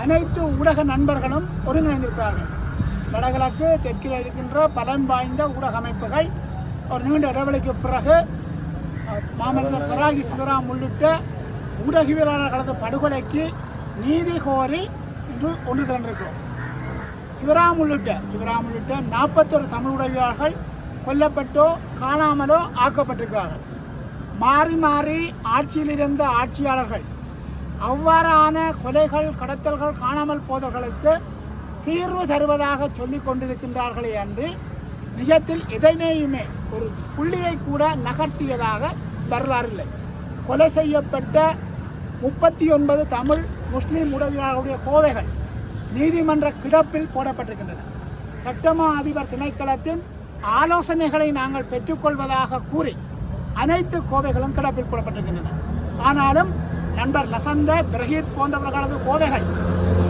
அனைத்து ஊடக நண்பர்களும் ஒருங்கிணைந்திருக்கிறார்கள். வடகிழக்கு தெற்கில் இருக்கின்ற பலம் வாய்ந்த ஊடக அமைப்புகள் ஒரு நீண்ட இடைவெளிக்கு பிறகு அஹ், மாமனிதர் பராகி சிவராம் உள்ளிட்ட ஊடகவியலாளர்களது படுகொலைக்கு நீதி கோரி இன்று ஒன்று திரண்டிருக்கிறோம். சிவராம் உள்ளிட்ட சிவராம் உள்ளிட்ட நாற்பத்தொரு தமிழ் உதவியாளர்கள் கொல்லப்பட்டோ காணாமலோ ஆக்கப்பட்டிருக்கிறார்கள். மாறி மாறி ஆட்சியில் இருந்த ஆட்சியாளர்கள் அவ்வாறான கொலைகள் கடத்தல்கள் காணாமல் போதவர்களுக்கு தீர்வு தருவதாக சொல்லிக் கொண்டிருக்கின்றார்களே அன்று நிஜத்தில் எதனையுமே ஒரு புள்ளியை கூட நகர்த்தியதாக வரலாறு கொலை செய்யப்பட்ட முப்பத்தி ஒன்பது தமிழ் முஸ்லீம் உதவியாளர்களுடைய கோவைகள் நீதிமன்ற கிடப்பில் போடப்பட்டிருக்கின்றன. சட்டமா அதிபர் திணைக்களத்தின் ஆலோசனைகளை நாங்கள் பெற்றுக்கொள்வதாக கூறி அனைத்து கோவைகளும் கிடப்பில் போடப்பட்டிருக்கின்றன. ஆனாலும் நண்பர் லசந்த பிரகீத் போன்றவர்களது கோவைகள்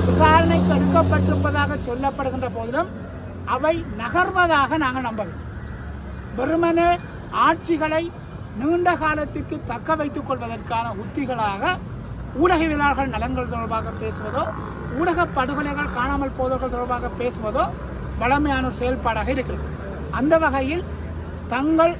விசாரணைக்கு எடுக்கப்பட்டிருப்பதாக சொல்லப்படுகின்ற போதிலும் அவை நகர்வதாக நாங்கள் நம்பவில்லை. வெறுமனே ஆட்சிகளை நீண்ட காலத்திற்கு தக்க வைத்துக் கொள்வதற்கான உத்திகளாக ஊடகவியலாளர்கள் நலன்கள் தொடர்பாக பேசுவதோ ஊடக படுகொலைகள் காணாமல் போதல்கள் தொடர்பாக பேசுவதோ வளமையான செயல்பாடாக இருக்கிறது. அந்த வகையில் தங்கள்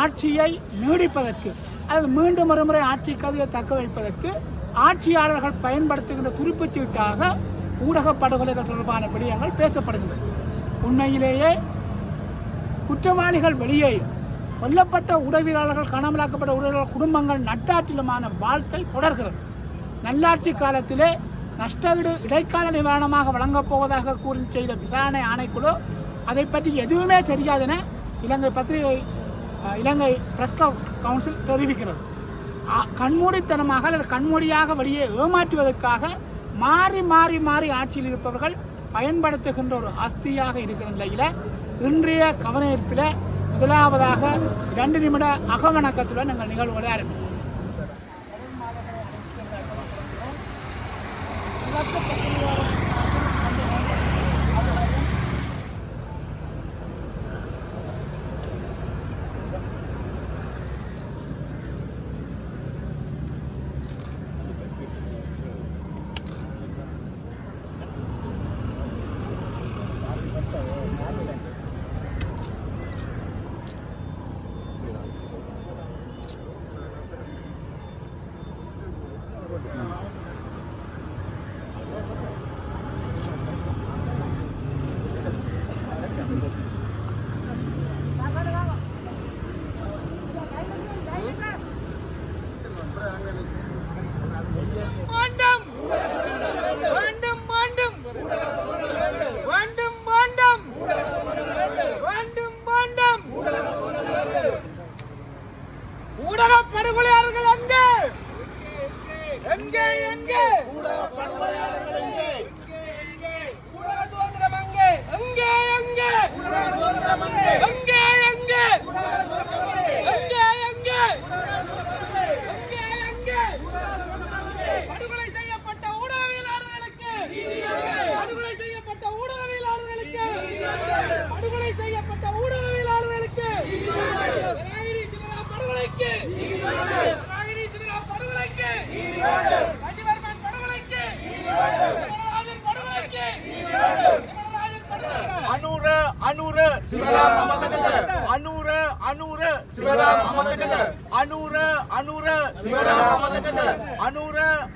ஆட்சியை நீடிப்பதற்கு அது மீண்டும் மறுமுறை ஆட்சி கதையை தக்க வைப்பதற்கு ஆட்சியாளர்கள் பயன்படுத்துகின்ற துருப்புச் சீட்டாக ஊடக படுகொலைகள் தொடர்பான விடயங்கள் பேசப்படுகின்றன உண்மையிலேயே குற்றவாளிகள் வெளியே கொல்லப்பட்ட உடவியலாளர்கள் காணாமலாக்கப்பட்ட உடவியலாளர் குடும்பங்கள் நட்டாட்டிலுமான வாழ்க்கை தொடர்கிறது. நல்லாட்சி காலத்திலே நஷ்டஈடு இடைக்கால நிவாரணமாக வழங்கப் போவதாக கூறி செய்த விசாரணை ஆணைக்குழு அதை பற்றி எதுவுமே தெரியாதென இலங்கை பத்திரிகை இலங்கை பிரஸ் கவுன்சில் தெரிவிக்கிறது. கண்மூடித்தனமாக அல்லது கண்மூடியாக வெளியே ஏமாற்றுவதற்காக மாறி மாறி மாறி ஆட்சியில் இருப்பவர்கள் பயன்படுத்துகின்ற ஒரு அஸ்தியாக இருக்கிற நிலையில் இன்றைய கவனஈர்ப்பில் முதலாவதாக இரண்டு நிமிட அகவணக்கத்துடன் எங்கள் நிகழ்வுகளை ஆரம்பிக்கிறோம் ஊடக படுகொலையாளர்கள் எங்கே எங்கே எங்கே?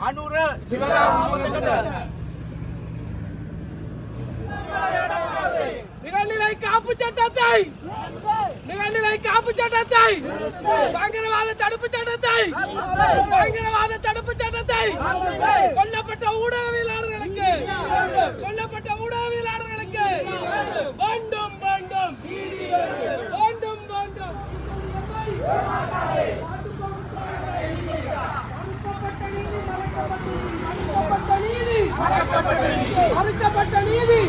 අනුර අනුර සිවරාම් අමතක කළ நிகழ்நிலை காப்பு சட்டத்தை நிகழ்நிலை காப்பு சட்டத்தை பயங்கரவாத தடுப்பு சட்டத்தை பயங்கரவாத தடுப்பு சட்டத்தை கொல்லப்பட்ட ஊடகவியலாளர்களுக்கு கொல்லப்பட்ட ஊடகவியலாளர்களுக்கு வேண்டும் வேண்டும் வேண்டும் வேண்டும் மறுக்கப்பட்ட நீதி மறுக்கப்பட்ட நீதி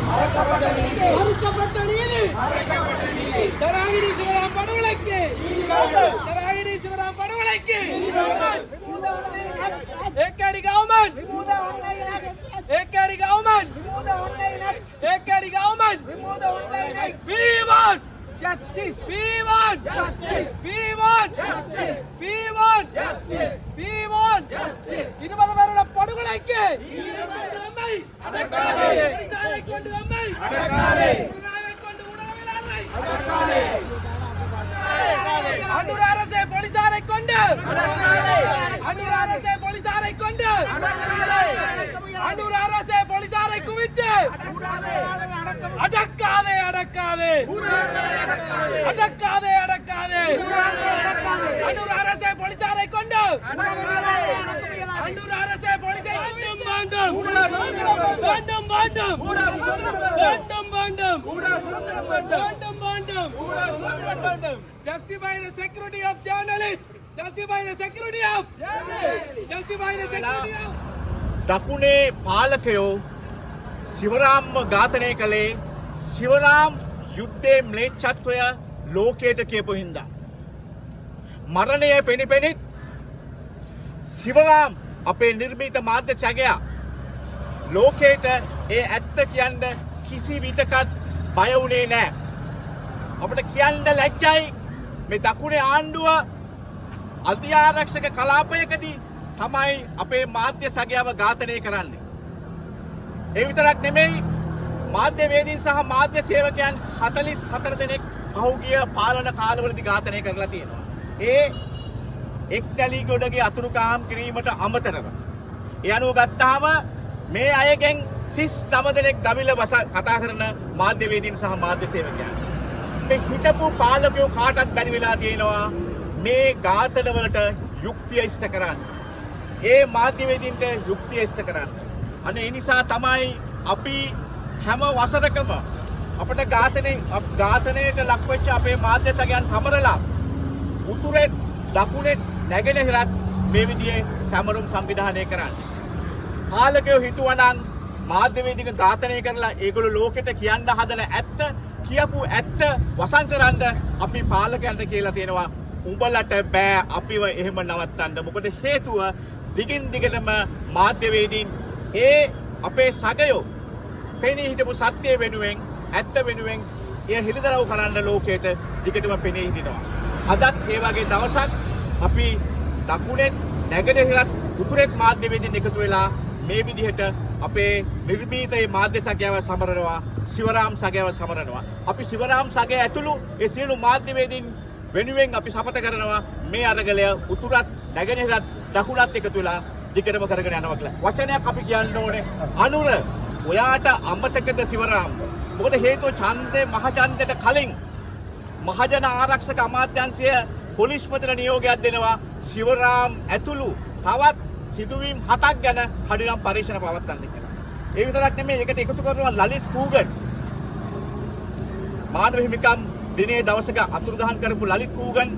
மறுக்கப்பட்ட நீதி தராகிரி சிவராம் படுகொலைக்கு தராகிரி சிவராம் படுகொலைக்கு ஏக்காடி கவர்மெண்ட் ஏக்காடி government ஏக்காடி government we want justice we want justice we want justice we want justice we want justice இருபது வருட படுகொலைக்கு கொண்டு உணவை கொண்டு உணவிலாளரை அன்னூர் அரசே போலீசாரை கொண்டு அன்னூர் அரசே போலீசாரை கொண்டு அன்னூர் அரசே போலீசாரை குவித்து அடக்காதே அடக்காதே அடக்காதே அடக்காதே அன்னூர் அரசே போலீசாரை கொண்டு வேண்டும் வேண்டும் வேண்டும் வேண்டும் வேண்டும் வேண்டும் வேண்டும் justify the security of journalists justify the security of justify the security of දකුණේ පාලකයෝ සිවරාම්ම ඝාතනය කළේ සිවරාම් යුද්ධයේ ම්ලේච්ඡත්වය ලෝකයට කියපු හින්දා මරණය පෙනිපෙනිත් සිවරාම් අපේ නිර්මීත මාධ්‍ය සැගයා ලෝකයට ඒ ඇත්ත කියන්න කිසි විතකත් බය වුණේ නෑ. අපට කියන්න ලැජ්ජයි මේ දකුණේ ආණ්ඩුව අධ්‍යාරක්ෂක කලාපයකදී තමයි අපේ මාධ්‍ය සගයාව ඝාතනය කරන්නේ. ඒ විතරක් නෙමෙයි මාධ්‍යවේදීන් සහ මාධ්‍ය සේවකයන් 44 දෙනෙක් පහුගිය පාලන කාලවලදී ඝාතනය කරලා තියෙනවා. ඒ එක් දැලී ගොඩගේ අතුරු කාම් කිරීමට අමතරව. ඒ අනුව ගත්තාම මේ අයගෙන් 39 දෙනෙක් දමිළ බස කතා කරන මාධ්‍යවේදීන් සහ මාධ්‍ය සේවකයන්. මේ හිටපු පාලකයෝ කාටත් බැරි වෙලා තියෙනවා මේ ඝාතනවලට යුක්තිය ඉෂ්ට කරන්න. ඒ මාධ්‍යවේදීන්ට යුක්තිය ඉෂ්ට කරන්න. අන්න ඒ නිසා තමයි අපි හැම වසරකම අපට ඝාතනය ඝාතනයට ලක්වෙච්ච අපේ මාධ්‍ය සගයන් සමරලා උතුරෙත් දකුණෙත් නැගෙනහිරත් මේ විදිහේ සැමරුම් සංවිධානය කරන්නේ. පාලකයෝ හිතුවනම් මාධ්‍යවේදික ඝාතනය කරලා ඒගොල්ලෝ ලෝකෙට කියන්න හදන ඇත්ත කියපු ඇත්ත වසන් කරන්න අපි පාලකයන්ට කියලා තියෙනවා උඹලට බෑ අපිව එහෙම නවත්තන්න. මොකද හේතුව දිගින් දිගටම මාධ්‍යවේදීන් ඒ අපේ සගයෝ පෙනී හිටපු සත්‍යය වෙනුවෙන් ඇත්ත වෙනුවෙන් එය හිලිදරව් කරන්න ලෝකයට දිගටම පෙනී හිටිනවා. අදත් ඒ වගේ දවසක් අපි දකුණෙත් නැගෙනහිරත් උතුරෙත් මාධ්‍යවේදීන් එකතු වෙලා මේ විදිහට අපේ නිර්මීතයේ මාධ්‍ය සගයාව සමරනවා සිවරාම් සගයාව සමරනවා. අපි සිවරාම් සගය ඇතුළු ඒ සියලු මාධ්‍යවේදීන් වෙනුවෙන් අපි සපත කරනවා මේ අරගලය උතුරත් නැගෙනහිරත් දකුණත් එකතු වෙලා දිගටම කරගෙන යනවා කියලා. වචනයක් අපි කියන්න ඕනේ. අනුර ඔයාට අමතකද සිවරාම්? මොකද හේතුව ඡන්දේ මහ ඡන්දයට කලින් මහජන ආරක්ෂක අමාත්‍යංශය පොලිස්පතිට නියෝගයක් දෙනවා සිවරාම් ඇතුළු තවත් සිදුවීම් හතක් ගැන කඩිනම් පරීක්ෂණ පවත්වන්න කියලා. ඒ විතරක් නෙමෙයි ඒකට එකතු කරනවා ලලිත් කූගන්. මානව හිමිකම් දිනේ දවසක අතුරුදහන් කරපු ලලිත් කූගන්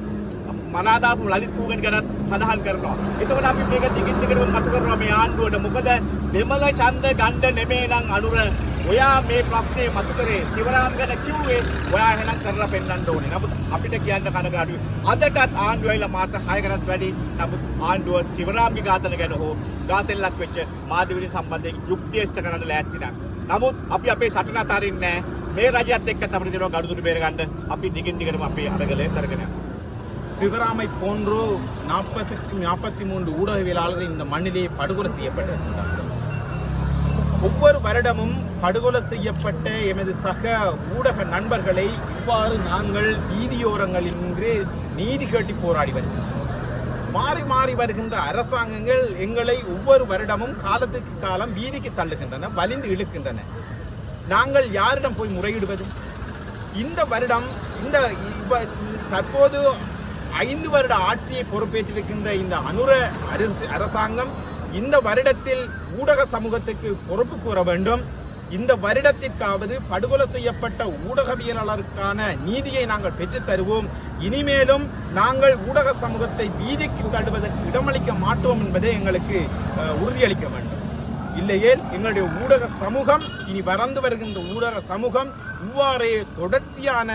මනාදාපු ලලිත් කූගන් ගැන සඳහන් කරනවා. එතකොට අපි මේක දිගින් දිගටම මතු කරනවා මේ ආණ්ඩුවට. මොකද දෙමළ ඡන්ද ගන්න නෙමෙයි නම් අනුර ඔයා මේ ප්‍රශ්නේ මතු කරේ සිවරාම් ගැන කිව්වේ ඔයා එහෙනම් කරලා පෙන්වන්න ඕනේ. නමුත් අපිට කියන්න කනගාටුයි. අදටත් ආණ්ඩුව ඇවිල්ලා මාස 6කටත් වැඩි. නමුත් ආණ්ඩුව සිවරාම්ගේ ඝාතන ගැන හෝ ඝාතන ලක් වෙච්ච මාධ්‍යවලින් සම්බන්ධයෙන් යුක්තිය ඉෂ්ට කරන්න ලෑස්ති නැහැ. නමුත් අපි අපේ සටන අතාරින්නේ නැහැ. මේ රජයත් එක්ක අපිට දෙනවා ගනුදෙනු බේරගන්න. අපි දිගින් දිගටම අපේ අරගලය කරගෙන යනවා. சிவராமை போன்றோ நாற்பத்துக்கு நாற்பத்தி மூன்று ஊடகவியலாளர்கள் இந்த மண்ணிலே படுகொலை செய்யப்பட்டிருக்கிறார்கள் ஒவ்வொரு வருடமும் படுகொலை செய்யப்பட்ட எமது சக ஊடக நண்பர்களை இவ்வாறு நாங்கள் வீதியோரங்களில் நீதி கேட்டி போராடி வருகிறோம் மாறி மாறி வருகின்ற அரசாங்கங்கள் எங்களை ஒவ்வொரு வருடமும் காலத்துக்கு காலம் வீதிக்கு தள்ளுகின்றன வலிந்து இழுக்கின்றன. நாங்கள் யாரிடம் போய் முறையிடுவது? இந்த வருடம் இந்த தற்போது ஐந்து வருட ஆட்சியை பொறுப்பேற்றிருக்கின்ற இந்த அனுர அரசு அரசாங்கம் இந்த வருடத்தில் ஊடக சமூகத்துக்கு பொறுப்பு கூற வேண்டும். இந்த வருடத்திற்காவது படுகொலை செய்யப்பட்ட ஊடகவியலாளருக்கான நீதியை நாங்கள் பெற்றுத்தருவோம் இனிமேலும் நாங்கள் ஊடக சமூகத்தை வீதிக்கு தள்ளுவதற்கு இடமளிக்க மாட்டோம் என்பதை எங்களுக்கு உறுதியளிக்க வேண்டும். இல்லையேல் எங்களுடைய ஊடக சமூகம் இனி வறந்து வருகின்ற ஊடக சமூகம் இவ்வாறே தொடர்ச்சியான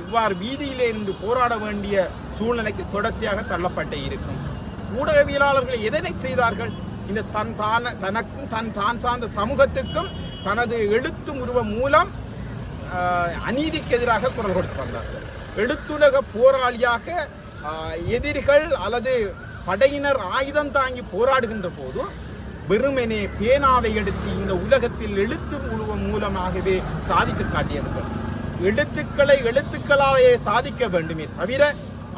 இவ்வாறு வீதியிலே இருந்து போராட வேண்டிய சூழ்நிலைக்கு தொடர்ச்சியாக தள்ளப்பட்டே இருக்கும். ஊடகவியலாளர்கள் எதனை செய்தார்கள்? இந்த தன் தான தனக்கும் தன் தான் சார்ந்த சமூகத்துக்கும் தனது எழுத்து உருவம் மூலம் அநீதிக்கு எதிராக குரல் கொடுத்து வந்தார்கள். எழுத்துலக போராளியாக எதிரிகள் அல்லது படையினர் ஆயுதம் தாங்கி போராடுகின்ற போது வெறுமெனே பேனாவை எடுத்து இந்த உலகத்தில் எழுத்து உருவம் மூலமாகவே சாதித்து காட்டியவர்கள் எழுத்துக்களை எழுத்துக்களாலேயே சாதிக்க வேண்டுமே தவிர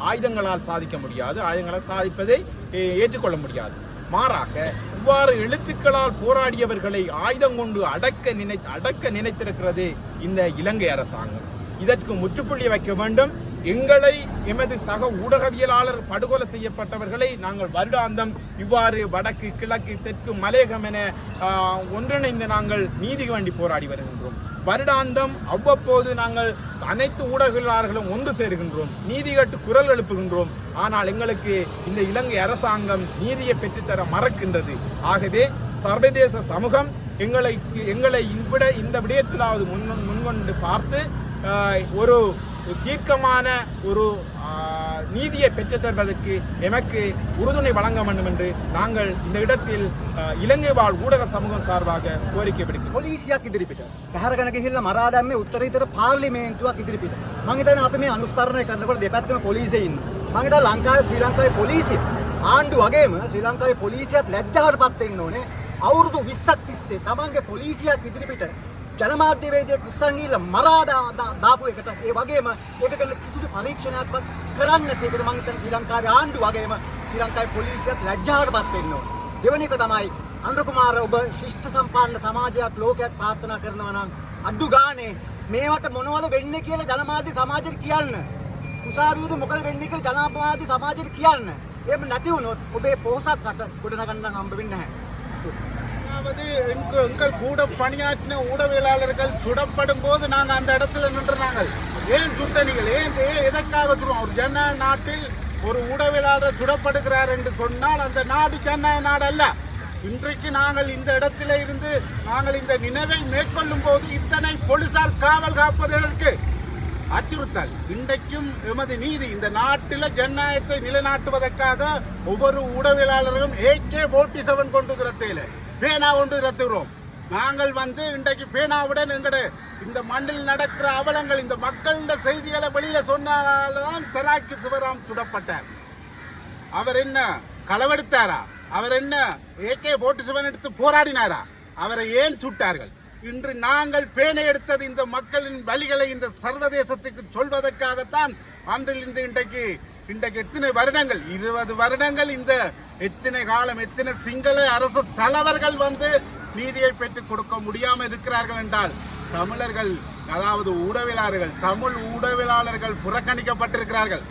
ஆயுதங்களால் சாதிக்க முடியாது. ஆயுதங்களால் சாதிப்பதை ஏற்றுக்கொள்ள முடியாது. மாறாக இவ்வாறு எழுத்துக்களால் போராடியவர்களை ஆயுதம் கொண்டு அடக்க நினை அடக்க நினைத்திருக்கிறது இந்த இலங்கை அரசாங்கம். இதற்கு முற்றுப்புள்ளி வைக்க வேண்டும். எங்களை எமது சக ஊடகவியலாளர் படுகொலை செய்யப்பட்டவர்களை நாங்கள் வருடாந்தம் இவ்வாறு வடக்கு கிழக்கு தெற்கு மலையகம் என ஒன்றிணைந்து நாங்கள் நீதி வேண்டி போராடி வருகின்றோம். வருடாந்தம் அவ்வப்போது நாங்கள் அனைத்து ஊடகங்களும் ஒன்று சேருகின்றோம். நீதி கட்டு குரல் எழுப்புகின்றோம். ஆனால் எங்களுக்கு இந்த இலங்கை அரசாங்கம் நீதியை பெற்றுத்தர மறக்கின்றது. ஆகவே சர்வதேச சமூகம் எங்களை எங்களை இவ்விட இந்த விடயத்திலாவது முன் முன்கொண்டு பார்த்து ஒரு தீர்க்கமான ஒரு நீதியை பெற்றுத் தருவதற்கு எமக்கு உறுதுணை வழங்க வேண்டும் என்று நாங்கள் இந்த இடத்தில் ஆஹ், இலங்கை வாழ் ஊடக சமூகம் சார்பாக கோரிக்கை விடுக்கிறோம் පොලිසියක් ඉදිරිපිට පැහරගෙන ගිහිල්ලා මරා දැම්මේ උත්තරීතර පාර්ලිමේන්තුවක් ඉදිරිපිට මම හිතන්නේ අපි මේ අනුස්තරණය කරනකොට දෙපැත්තම පොලිසිය ඉන්න මම හිතන්නේ ලංකාවේ ශ්‍රී ලංකාවේ පොලිසිය ආණ්ඩු වගේම ශ්‍රී ලංකාවේ පොලිසියත් ලැජ්ජාවටපත් වෙන්න ඕනේ අවුරුදු 20ක් තිස්සේ තමන්ගේ පොලිසියක් ඉදිරිපිට ජනමාධ්‍යවේදියෙක් උස්සන් ගිහිල්ලා මරා දා- දා- දාපු එකට ඒ වගේම ඒක කරන කිසිදු පරීක්ෂණයක්වත් කරන්න නැති එකට මම හිතන්නේ ශ්‍රී ලංකාවේ ආණ්ඩු වගේම ශ්‍රී ලංකාවේ පොලිසියත් ලැජ්ජාවටපත් වෙන්න ඕනේ දෙවැනි එක තමයි අනුර කුමාර ඔබ ශිෂ්ට සම්පන්න සමාජයක් ලෝකයක් ප්‍රාර්ථනා කරනවා නම් අඩු ගානේ මේවට මොනවද වෙන්නේ කියලා ජනමාධ්‍ය සමාජයට කියන්න. උසාවියේදී මොකද වෙන්නේ කියලා ජනමාධ්‍ය සමාජයට කියන්න. එහෙම නැති වුණොත් ඔබේ පොහොසත් රට ගොඩනගන්න හම්බ වෙන්නේ නැහැ. அதாவது எங்கள் கூட பணியாற்றின ஊடகவியலாளர்கள் சுடப்படும் போது நாங்கள் அந்த இடத்துல நின்று நாங்கள் ஏன் சுட்டணிகள் ஏன் ஏன் எதற்காக சொல்லுவோம் ஒரு ஜனநாயக நாட்டில் ஒரு ஊடகவியலாளர் சுடப்படுகிறார் என்று சொன்னால் அந்த நாடு ஜனநாயக நாடு அல்ல. இன்றைக்கு நாங்கள் இந்த இடத்துல இருந்து நாங்கள் இந்த நினைவை மேற்கொள்ளும் போது இத்தனை போலீசார் காவல் காப்பதற்கு அச்சுறுத்தல். இன்றைக்கும் எமது நீதி இந்த நாட்டில் ஜனநாயகத்தை நிலைநாட்டுவதற்காக ஒவ்வொரு ஊடகவியலாளர்களும் ஏகே போட்டி செவன் கொண்டு திரத்தையில பேனா ஒன்று திரத்துகிறோம் நாங்கள் வந்து இன்றைக்கு பேனாவுடன் எங்கட இந்த மண்ணில் நடக்கிற அவலங்கள் இந்த மக்களிட செய்திகளை வெளியில சொன்னால்தான் தெராக்கி சிவராம் சுடப்பட்டார். அவர் என்ன களவெடுத்தாரா? அவர் என்ன ஏகே போட்டு சிவன் எடுத்து போராடினாரா? அவரை ஏன் சுட்டார்கள்? இன்று நாங்கள் பேனை எடுத்தது இந்த மக்களின் வழிகளை இந்த சர்வதேசத்துக்கு சொல்வதற்காகத்தான் அன்றிலிருந்து இன்றைக்கு இன்றைக்கு எத்தனை வருடங்கள்? இருபது வருடங்கள் இந்த எத்தனை காலம் எத்தனை சிங்கள அரசு தலைவர்கள் வந்து நீதியை பெற்றுக் கொடுக்க முடியாமல் இருக்கிறார்கள் என்றால் தமிழர்கள் அதாவது ஊடகவியலாளர்கள் தமிழ் ஊடகவியலாளர்கள் புறக்கணிக்கப்பட்டிருக்கிறார்கள்.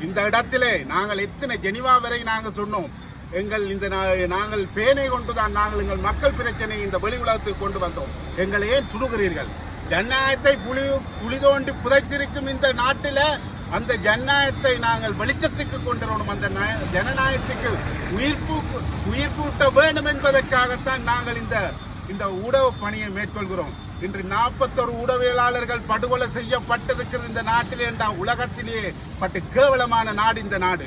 இந்த இடத்திலே நாங்கள் எத்தனை ஜெனிவா வரை நாங்கள் சொன்னோம். எங்கள் இந்த நா- நாங்கள் பேனை கொண்டுதான் நாங்கள் எங்கள் மக்கள் பிரச்சனையை இந்த வெளி உலகத்துக்கு கொண்டு வந்தோம். எங்களை ஏன் சுடுகிறீர்கள்? ஜனநாயகத்தை புலி புலி தோண்டி புதைத்திருக்கும் இந்த நாட்டில் அந்த ஜனநாயகத்தை நாங்கள் வெளிச்சத்துக்கு கொண்டு வரணும் அந்த ஜனநாயகத்துக்கு உயிர்ப்பு உயிர்ப்பூட்ட வேண்டும் என்பதற்காகத்தான் நாங்கள் இந்த இந்த ஊடக பணியை மேற்கொள்கிறோம். இன்று நாற்பத்தொரு ஊடகவியலாளர்கள் படுகொலை செய்யப்பட்டிருக்கிற இந்த நாட்டிலே என்றால் உலகத்திலேயே பட்டு கேவலமான நாடு இந்த நாடு.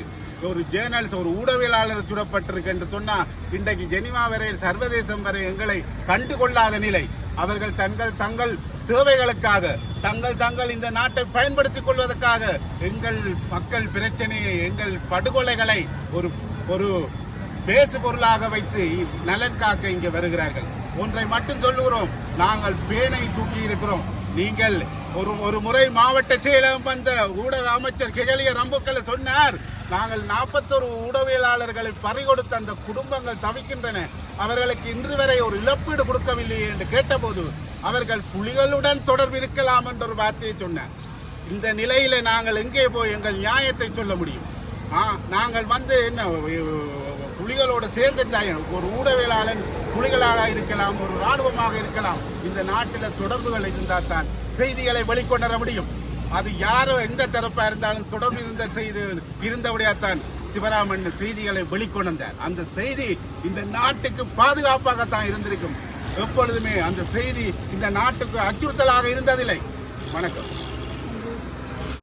ஒரு ஜேர்னல்ஸ் ஒரு ஊடகவியலாளர் சுடப்பட்டிருக்கு என்று சொன்னால் இன்றைக்கு ஜெனிவா வரை சர்வதேசம் வரை எங்களை கண்டுகொள்ளாத நிலை. அவர்கள் தங்கள் தங்கள் தேவைகளுக்காக தங்கள் தங்கள் இந்த நாட்டை பயன்படுத்திக் கொள்வதற்காக எங்கள் மக்கள் பிரச்சனையை எங்கள் படுகொலைகளை ஒரு ஒரு பேசு பொருளாக வைத்து நலன் காக்க இங்கே வருகிறார்கள். ஒன்றை மட்டும் சொல்லுகிறோம் நாங்கள் பேனை தூக்கி இருக்கிறோம். நீங்கள் ஒரு ஒரு முறை மாவட்ட செயலகம் வந்த ஊடக அமைச்சர் கிகலிய ரம்புக்களை சொன்னார் நாங்கள் நாற்பத்தொரு ஊடகவியலாளர்களை பறிகொடுத்த அந்த குடும்பங்கள் தவிக்கின்றன. அவர்களுக்கு இன்று வரை ஒரு இழப்பீடு கொடுக்கவில்லை என்று கேட்டபோது அவர்கள் புலிகளுடன் தொடர்பு இருக்கலாம் என்ற ஒரு வார்த்தையை சொன்னார். இந்த நிலையில நாங்கள் எங்கே போய் எங்கள் நியாயத்தை சொல்ல முடியும்? ஆ, நாங்கள் வந்து என்ன புலிகளோட சேர்ந்து ஒரு ஊடகவியலாளன் புலிகளாக இருக்கலாம் ஒரு ராணுவமாக இருக்கலாம் இந்த நாட்டில் தொடர்புகள் இருந்தால் தான் செய்திகளை வெளிக்கொணர முடியும். அது யாரோ எந்த தரப்பாக இருந்தாலும் தொடர்பு இருந்த செய்தி இருந்தபடியாத்தான் சிவராமன் செய்திகளை வெளிக்கொணர்ந்தார். அந்த செய்தி இந்த நாட்டுக்கு பாதுகாப்பாகத்தான் இருந்திருக்கும். எப்பொழுதுமே அந்த செய்தி இந்த நாட்டுக்கு அச்சுறுத்தலாக இருந்ததில்லை. வணக்கம்.